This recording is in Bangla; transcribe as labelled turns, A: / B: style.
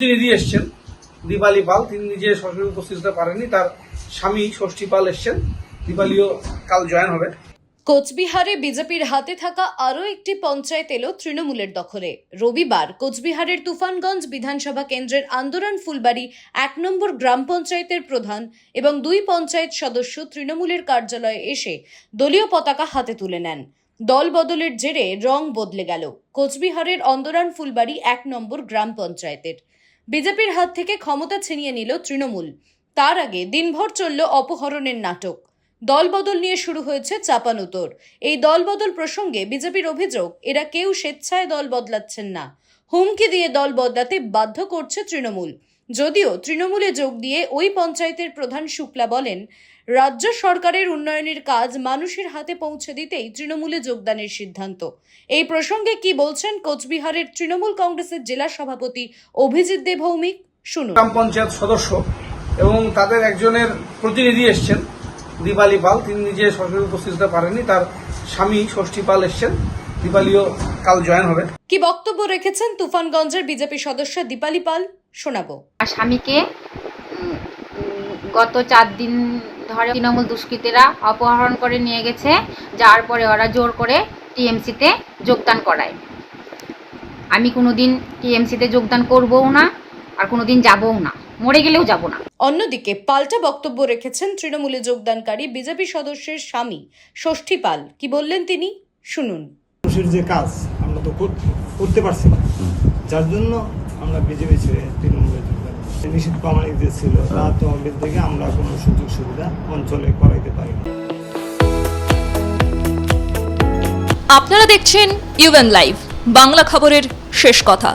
A: প্রতিনিধি এসছেন, দীপালি পাল। তিনি নিজে সরাসরি উপস্থিত হতে পারেননি, তার স্বামী ষষ্ঠী পাল এসছেন। দীপালিও কাল জয়েন হবে।
B: কোচবিহারে বিজেপির হাতে থাকা আরও একটি পঞ্চায়েত এলো তৃণমূলের দখলে। রবিবার কোচবিহারের তুফানগঞ্জ বিধানসভা কেন্দ্রের আন্দোলন ফুলবাড়ি এক নম্বর গ্রাম পঞ্চায়েতের প্রধান এবং দুই পঞ্চায়েত সদস্য তৃণমূলের কার্যালয়ে এসে দলীয় পতাকা হাতে তুলে নেন। দল বদলের জেরে রং বদলে গেল। কোচবিহারের অন্দরান ফুলবাড়ি এক নম্বর গ্রাম পঞ্চায়েতের। বিজেপির হাত থেকে ক্ষমতা ছিনিয়ে নিল তৃণমূল। তার আগে দিনভর চলল অপহরণের নাটক। দলবদল নিয়ে শুরু হয়েছে চাপানুতোর এই দলবদল প্রসঙ্গে বিজেপির অভিযোগ, এরা কেউ স্বেচ্ছায় দল বদলাচ্ছেন না। হুমকি দিয়ে দল বদলাতে বাধ্য করছে তৃণমূল। যদিও তৃণমূলে যোগ দিয়ে ওই পঞ্চায়েতের প্রধান শুক্লা বলেন, রাজ্য সরকারের উন্নয়নের কাজ মানুষের হাতে পৌঁছে দিতেই তৃণমূলে যোগদানের সিদ্ধান্ত। এই প্রসঙ্গে কি বলছেন কোচবিহারের তৃণমূল কংগ্রেসের জেলা সভাপতি অভিজিৎ দে ভৌমিক শুনুন।
A: গ্রাম পঞ্চায়েত সদস্য এবং তাদের একজনের প্রতিনিধি এসছেন। দীপালি পাল তিনি নিজে সরাসরি উপস্থিত হতে পারেননি তার স্বামী ষষ্ঠী পাল এসছেন। দীপালিও কাল জয়েন হবে।
B: কি বক্তব্য রেখেছেন তুফানগঞ্জের বিজেপি সদস্য দীপালি পাল? শোনাবো।
C: স্বামীকে গত চার দিন ধরে তৃণমূল দুষ্কৃতীরা অপহরণ করে নিয়ে গেছে যার পরে ওরা জোর করে টিএমসিতে যোগদান করায়। আমি কোনোদিন টিএমসিতে যোগদান করবও না আর কোনোদিন যাবও না। মরে গেলেও যাব না।
B: অন্যদিকে পাল্টা বক্তব্য রেখেছেন তৃণমূলে যোগদানকারী বিজেপি সদস্যের স্বামী ষষ্ঠী পাল। কি বললেন তিনি? শুনুন।
D: মানুষের যে কাজ আমরা তো করতে পারছি না। যার জন্য আমরা বিজেপি ছেড়ে তৃণমূলে যোগদান করছি। নিষিদ্ধ প্রমাণিত ছিল তার তহবিল থেকে আমরা কোনো সুযোগ সুবিধা অঞ্চলে করাইতে পারি না।
E: আপনারা দেখছেন ইউএন লাইভ বাংলা খবরের শেষ কথা।